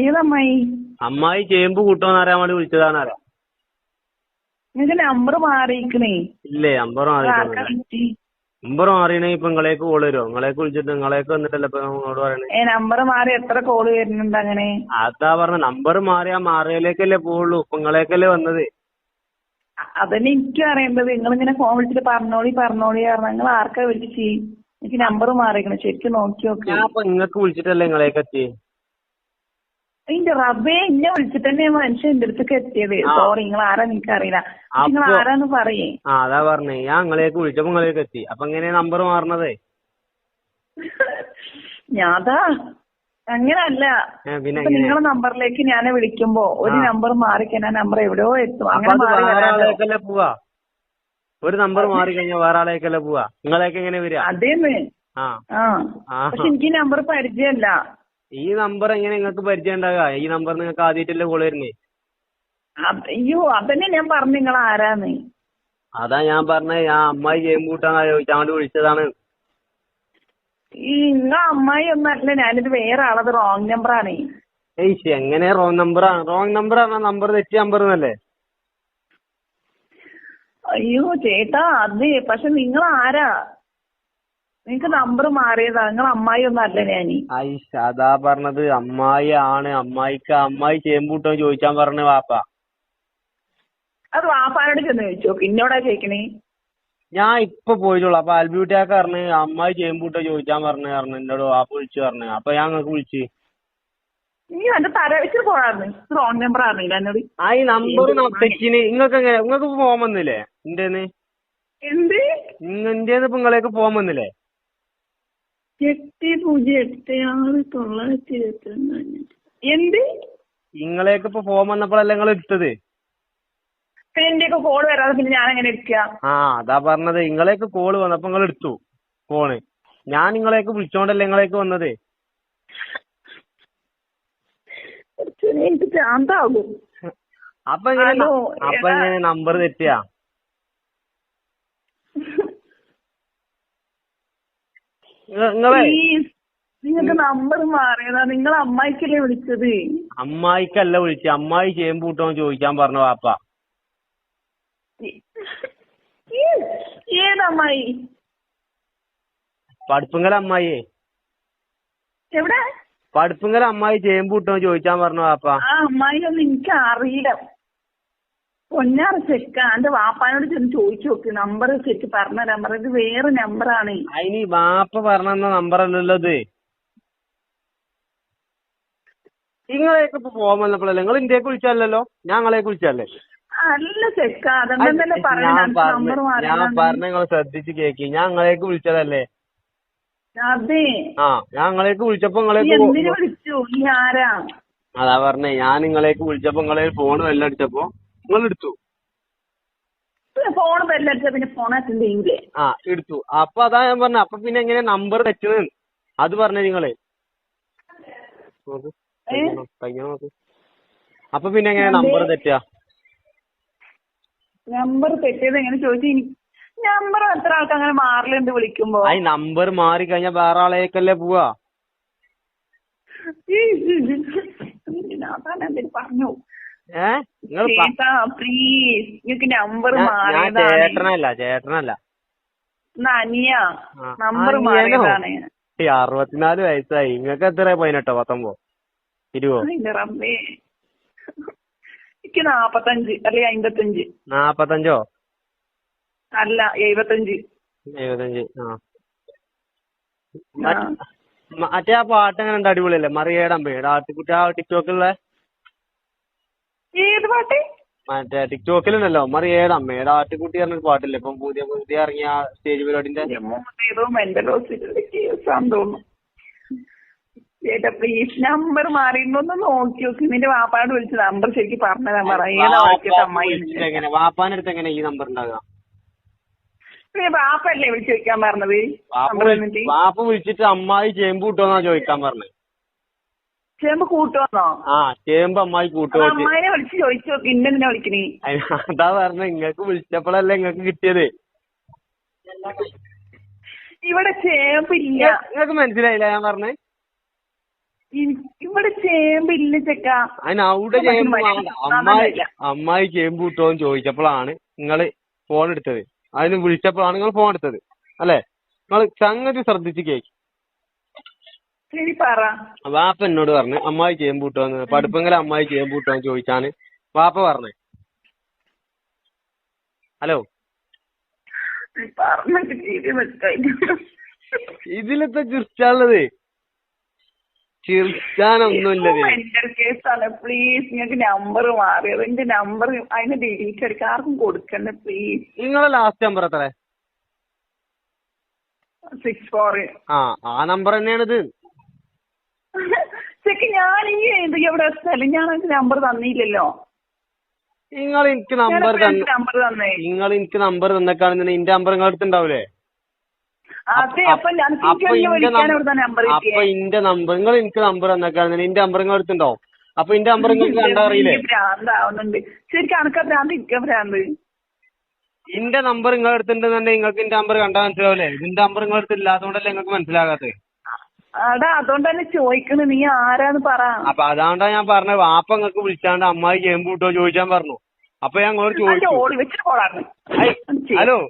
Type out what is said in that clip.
ഏതമ്മായി? അമ്മായി ചേമ്പ് കൂട്ടോന്ന് അറിയാൻ വേണ്ടി വിളിച്ചതാണ് അറിയാം നിങ്ങക്ക് നമ്പർ മാറിയിക്കണേ ഇല്ലേ നമ്പർ വിളിച്ച് നമ്പർ മാറിയണേ ഇപ്പൊ നിങ്ങളേക്ക് കോൾ വരുമോ നിങ്ങളേക്ക് വിളിച്ചിട്ട് നിങ്ങളേക്ക് വന്നിട്ടല്ലേ ഇപ്പൊ നിങ്ങളോട് പറയണേ? ഏ നമ്പർ മാറി എത്ര കോൾ വരുന്നുണ്ട് അങ്ങനെ? അതാ പറഞ്ഞ നമ്പർ മാറിയാ മാറിയലേക്കല്ലേ പോവുള്ളൂ. ഇപ്പൊ നിങ്ങളേക്കല്ലേ വന്നത്? അതന്നെ എനിക്ക് അറിയേണ്ടത്. നിങ്ങൾ ഇങ്ങനെ ഫോൺ വിളിച്ചിട്ട് പറഞ്ഞോളി പറഞ്ഞോളി പറഞ്ഞു നിങ്ങൾ ആർക്കാ വിളിച്ച്? എനിക്ക് നമ്പർ മാറിയിക്കണം ശരിക്കും നോക്കി നോക്കി. നിങ്ങക്ക് വിളിച്ചിട്ടല്ലേ നിങ്ങളേക്ക് എത്തി എന്റെ റബ്ബേ എന്നെ വിളിച്ചിട്ട് തന്നെ മനുഷ്യൻ എന്റെ അടുത്തേക്ക് എത്തിയത്. സോറി നിങ്ങൾ ആരാ നിനക്ക് അറിയില്ല നിങ്ങൾ ആരാന്ന് പറയേ. ആ അതാ പറഞ്ഞേ. ഞാൻ നിങ്ങളേക്ക് വിളിച്ചപ്പോ നിങ്ങളേക്ക് എത്തി. അപ്പൊ എങ്ങനെയാ നമ്പർ മാറണതേ? ഞാതാ അങ്ങനല്ല. നിങ്ങളെ നമ്പറിലേക്ക് ഞാൻ വിളിക്കുമ്പോ ഒരു നമ്പർ മാറിക്കാൻ ആ നമ്പർ എവിടെയോ എത്തും. അങ്ങനെ പോവാ? ഒരു നമ്പർ മാറി കഴിഞ്ഞാൽ വേറെ ആളേക്കല്ലേ പോവാ? നിങ്ങളേക്ക് എങ്ങനെ വരിക അതേന്ന്. പക്ഷെ എനിക്ക് നമ്പർ പരിചയമല്ല ഈ നമ്പർ എങ്ങനെ നിങ്ങൾക്ക് പരിചയം ഉണ്ടാകുക ഈ നമ്പർ നിങ്ങൾക്ക് ആദ്യമായിട്ടല്ലേ കോൾ വരുന്നേ? അത് അയ്യോ അതന്നെ ഞാൻ പറഞ്ഞു നിങ്ങൾ ആരാന്ന്? അതാ ഞാൻ പറഞ്ഞത് ഞാൻ അമ്മായി ചേമ്പൂട്ടാന്നാ കൂട്ടാൻ ചോദിച്ചാണ്ട് വിളിച്ചതാണ്. ഈ നിങ്ങളെ അമ്മായി ഒന്നല്ല ഞാനിത് വേറെ ആളത് റോങ് നമ്പറാണേ ഏയ് എങ്ങനെ റോങ് നമ്പർ ആണ്? റോങ് നമ്പർ ആണ് നമ്പർ തെറ്റിയ നമ്പർ എന്നല്ലേ അയ്യോ ചേട്ടാ അത് പക്ഷെ നിങ്ങൾ ആരാ? നിങ്ങക്ക് നമ്പർ മാറിയതാ. നിങ്ങൾ അമ്മായി ഒന്നും അല്ല ഞാൻ. ഐഷ് അതാ പറഞ്ഞത്. അമ്മായി ആണ്. അമ്മായിക്ക് അമ്മായി ചേമ്പൂട്ടോ ചോദിച്ചാൻ പറഞ്ഞ വാപ്പ. അത് വാപ്പാനോട് ചെന്ന് ചോദിച്ചോ? പിന്നോടാ ചോദിക്കണേ. ഞാൻ ഇപ്പൊ പോയിട്ടുള്ളു. അപ്പൊ അൽബ്യൂട്ടിയാക്ക് പറഞ്ഞ് അമ്മായി ചേമ്പൂട്ടോ ചോദിച്ചാൻ പറഞ്ഞു പറഞ്ഞു എന്നോട് വാപ്പ വിളിച്ചു പറഞ്ഞു. അപ്പൊ ഞാൻ നിങ്ങൾക്ക് വിളിച്ചു. നീ എന്റെ തല വെച്ചിട്ട് പോകാറുണ്ട് റോങ് നമ്പർ അറിയില്ല എന്നോട്. ആ ഈ നമ്പർ തെറ്റിന്. നിങ്ങൾക്ക് എങ്ങനെ? നിങ്ങൾക്ക് ഫോം വന്നില്ലേ? ഇന്റേന്ന് എന്ത്? ഇന്റേന്ന് ഇപ്പൊ നിങ്ങളേക്ക് ഫോൺ വന്നില്ലേ? എട്ട് പൂജ്യം എട്ട് ആറ് തൊള്ളായിരത്തി ഇരുപത്തി ഒന്ന് എന്ത്? നിങ്ങളേക്ക് ഇപ്പൊ ഫോം വന്നപ്പോഴല്ലേ നിങ്ങൾ എടുത്തത്? പിന്നെ എന്റെ ഒക്കെ കോൾ വരാതെ പിന്നെ ഞാൻ എങ്ങനെ എടുക്കുക ആ അതാ പറഞ്ഞത്. നിങ്ങളെയൊക്കെ കോൾ വന്നപ്പോ നിങ്ങൾ എടുത്തു ഫോണ് ഞാൻ നിങ്ങളേക്ക് വിളിച്ചോണ്ടല്ലേ നിങ്ങളേക്ക് വന്നത്? എനിക്ക് ഭ്രാന്താകും. അപ്പൊ എങ്ങനെ അപ്പൊ എങ്ങനെ നമ്പർ തെറ്റിയാ നിങ്ങ- നിങ്ങളെ പ്ലീസ് നിങ്ങൾക്ക് നമ്പർ മാറിയതാ. നിങ്ങൾ അമ്മായിക്കല്ലേ വിളിച്ചത്? അമ്മായിക്കല്ല വിളിച്ച് അമ്മായി ചേമ്പൂട്ടോന്ന് ചോദിക്കാൻ പറഞ്ഞു വാപ്പ. ഏതമ്മായി? പടുപ്പുങ്കൽ അമ്മായിയെ. എവിടെ? പടുപ്പുങ്കൽ അമ്മായി ചേമ്പൂട്ടോന്ന് ചോദിക്കാൻ പറഞ്ഞു വാപ്പ. ആ അമ്മായി ഒന്നും എനിക്ക് അറിയില്ല പൊന്നാറ് ചെക്ക എന്റെ വാപ്പാനോട് ചെന്ന് ചോദിച്ചു നോക്ക്. നമ്പർ ശരിക്ക് പറഞ്ഞ നമ്പർ ഇത് വേറെ നമ്പറാണ് അതിന് വാപ്പ പറഞ്ഞ നമ്പർ അല്ലല്ലോ ഇത്. നിങ്ങളേക്ക് ഇപ്പൊ പോകാൻ വന്നപ്പോഴല്ലേ? നിങ്ങൾ ഇന്ത്യയ്ക്ക് വിളിച്ചല്ലോ ഞാൻ കുളിച്ചല്ലേ അല്ല ചെക്ക അതെന്നല്ലേ ഞാൻ പറഞ്ഞ ഞാൻ പറഞ്ഞ നിങ്ങൾ ശ്രദ്ധിച്ച് കേക്കി. ഞാൻ നിങ്ങളേക്ക് വിളിച്ചതല്ലേ? അതെ. ആ ഞാൻ നിങ്ങളേക്ക് വിളിച്ചപ്പോ നിങ്ങളേക്ക് എന്തിനു വിളിച്ചു? നീ ആരാ? അതാ പറഞ്ഞേ. ഞാൻ നിങ്ങളേക്ക് വിളിച്ചപ്പോ നിങ്ങളെ ഫോൺ വെല്ലം അടിച്ചപ്പോ നിങ്ങൾ എടുത്തു ഫോൺ പിന്നെ ഫോൺ അറ്റൻഡ് ചെയ്യൂലേ ആ എടുത്തു അപ്പൊ അതാ ഞാൻ പറഞ്ഞ അപ്പൊ പിന്നെ എങ്ങനെ നമ്പർ തെറ്റുന്നത് അത് പറഞ്ഞേ നിങ്ങൾ അപ്പൊ പിന്നെ എങ്ങനെ നമ്പർ തെറ്റാ നമ്പർ തെറ്റിയത് എങ്ങനെ ചോദിച്ചു നമ്പർ എത്ര ആൾക്ക് അങ്ങനെ മാറലുണ്ട് വിളിക്കുമ്പോ ആ നമ്പർ മാറി കഴിഞ്ഞാൽ വേറെ ആളേക്കല്ലേ പോവാ പറഞ്ഞു ഏ നിങ്ങൾ ചേട്ടാ പ്ലീസ് നിങ്ങൾക്ക് നമ്പർ ഞാൻ മാറിയതാണ്. ചേട്ടനല്ല ചേട്ടനല്ല. അനിയ നമ്പർ? മാറിയതാണ്. അറുപത്തിനാല് വയസ്സായി. നിങ്ങൾക്ക് എത്ര പതിനെട്ടോ പത്തൊമ്പോ ഇരുപോ എനിക്ക് നാപ്പത്തഞ്ച് അല്ലെ അമ്പത്തഞ്ച് നാപ്പത്തഞ്ചോ? അല്ല എഴുപത്തഞ്ച്. എഴുപത്തഞ്ച് ആ. മറ്റ്- ആ പാട്ട് എങ്ങനെ ഉണ്ട്? അടിപൊളിയല്ലേ? മറിയേടമ്പേട് ആട്ടിക്കുട്ടി ആ ഏത് പാട്ട്? മറ്റേ ടിക്ടോക്കിലുണ്ടല്ലോ. മറിയേടമ്മേട് ആട്ടിക്കുട്ടി പറഞ്ഞൊരു പാട്ടില്ലേ? ഇപ്പം പുതിയ പുതിയ ഇറങ്ങിയ സ്റ്റേജ് പരിപാടിന്റെ? ഏതോ മെന്റൽ ഹോസ്പിറ്റലിലെ കേസാന്ന് തോന്നുന്നു. ചേട്ടാ പ്ലീസ് നമ്പർ മാറിയിരുന്നൊന്ന് നോക്കി നോക്കി. നിന്റെ വിളിച്ച് നമ്പർ ശരിക്കും ഏതാ അമ്മായി വിളിച്ചിട്ട് എങ്ങനെ? ഈ നമ്പർ ഉണ്ടാകുക വാപ്പല്ലേ വിളിച്ച് ചോദിക്കാൻ പറഞ്ഞത്? നമ്പർ വാപ്പ വിളിച്ചിട്ട് അമ്മായി ചേമ്പ് കിട്ടുമെന്നാ ചോദിക്കാൻ പറഞ്ഞത്. ചേമ്പ് കൂട്ടുവാന്നോ? ആ ചേമ്പ് അമ്മായി കൂട്ടുവോ കൂട്ടുമോ അമ്മായിനെ വിളിച്ച് ചോദിച്ചു നോക്കി ഇന്നെന്തിനാ വിളിക്കണേ? അതാ പറഞ്ഞ ഇങ്ങക്ക് വിളിച്ചപ്പോഴല്ലേ ഇങ്ങക്ക് കിട്ടിയത്. ഇവിടെ ചേമ്പില്ല നിങ്ങക്ക് മനസ്സിലായില്ല ഞാൻ പറഞ്ഞേ? ഇവിടെ ചേമ്പില്ല ചെക്ക. അതിന് അവിടെ ചേമ്പ് അമ്മായി. അമ്മായി ചേമ്പ് കിട്ടുമോന്ന് ചോദിച്ചപ്പോഴാണ് നിങ്ങൾ ഫോൺ എടുത്തത് അതിന് വിളിച്ചപ്പോഴാണ് നിങ്ങൾ ഫോൺ എടുത്തത് അല്ലേ? നിങ്ങൾ സംഗതി ശ്രദ്ധിച്ച് കേക്ക്. വാപ്പ എന്നോട് പറഞ്ഞു അമ്മായി ചേമ്പ് കിട്ടുമെന്ന് പടുപ്പെങ്കിൽ അമ്മായി ചേമ്പ് കിട്ടുമെന്ന് ചോദിച്ചാണ് വാപ്പ പറഞ്ഞേ. ഹലോ? ഇതിലത്തെ ചിരിച്ചാനുള്ളത് ചിർച്ചാനൊന്നുമില്ല മെന്റൽ കേസാണ്. പ്ലീസ് നിങ്ങൾക്ക് നമ്പർ മാറിയത് എന്റെ നമ്പർ അതിന് ഡിലീറ്റ് എടുക്കാൻ ആർക്കും കൊടുക്കണ്ട പ്ലീസ് നിങ്ങളെ ലാസ്റ്റ് നമ്പർ എത്ര സിക്സ് ഫോർ ആ ആ നമ്പർ തന്നെയാണിത്. ചെക്ക് ഞാൻ ഈ എന്ത് എവിടെ സ്ഥലം ഞാൻ നമ്പർ തന്നില്ലല്ലോ. നിങ്ങൾ എനിക്ക് നമ്പർ നമ്പർ തന്നേ നിങ്ങൾ എനിക്ക് നമ്പർ തന്നേക്കാണെന്നുണ്ടെങ്കിൽ എന്റെ നമ്പർ നിങ്ങളുടെ അടുത്തുണ്ടാവൂലേ അപ്പൊ ഇന്റെ നമ്പർ ഇന്റെ നിങ്ങൾ എനിക്ക് നമ്പർ തന്നേക്കാണെന്നുണ്ടെങ്കിൽ എന്റെ നമ്പർ നിങ്ങൾ അടുത്തുണ്ടാവും അപ്പൊ എന്റെ നമ്പർ നിങ്ങൾക്ക് കണ്ടാ അറിയില്ലേ? ശരിക്കും അനക്ക ഭ്രാന്ത് ഇരിക്ക ഭ്രാന്ത്. എന്റെ നമ്പർ നിങ്ങൾ അടുത്തുണ്ടെന്നുണ്ടെങ്കിൽ നിങ്ങൾക്ക് എന്റെ നമ്പർ കണ്ടാൽ മനസ്സിലാവില്ലേ? ഇതിന്റെ നമ്പർ നിങ്ങൾ അടുത്ത് ഇല്ലാത്തതുകൊണ്ടല്ലേ നിങ്ങൾക്ക് മനസ്സിലാകാത്തത്. അടാ അതുകൊണ്ട് തന്നെ ചോദിക്കണ് നീ ആരാന്ന് പറ. അപ്പൊ അതാണ്ടാ ഞാൻ പറഞ്ഞത്. വാപ്പ നിങ്ങൾക്ക് വിളിച്ചാണ്ട് അമ്മായി ചേമ്പ് കിട്ടോ ചോദിച്ചാൻ പറഞ്ഞു. അപ്പൊ ഞാൻ അതിന്റെ ചോദിച്ചു. ഹലോ.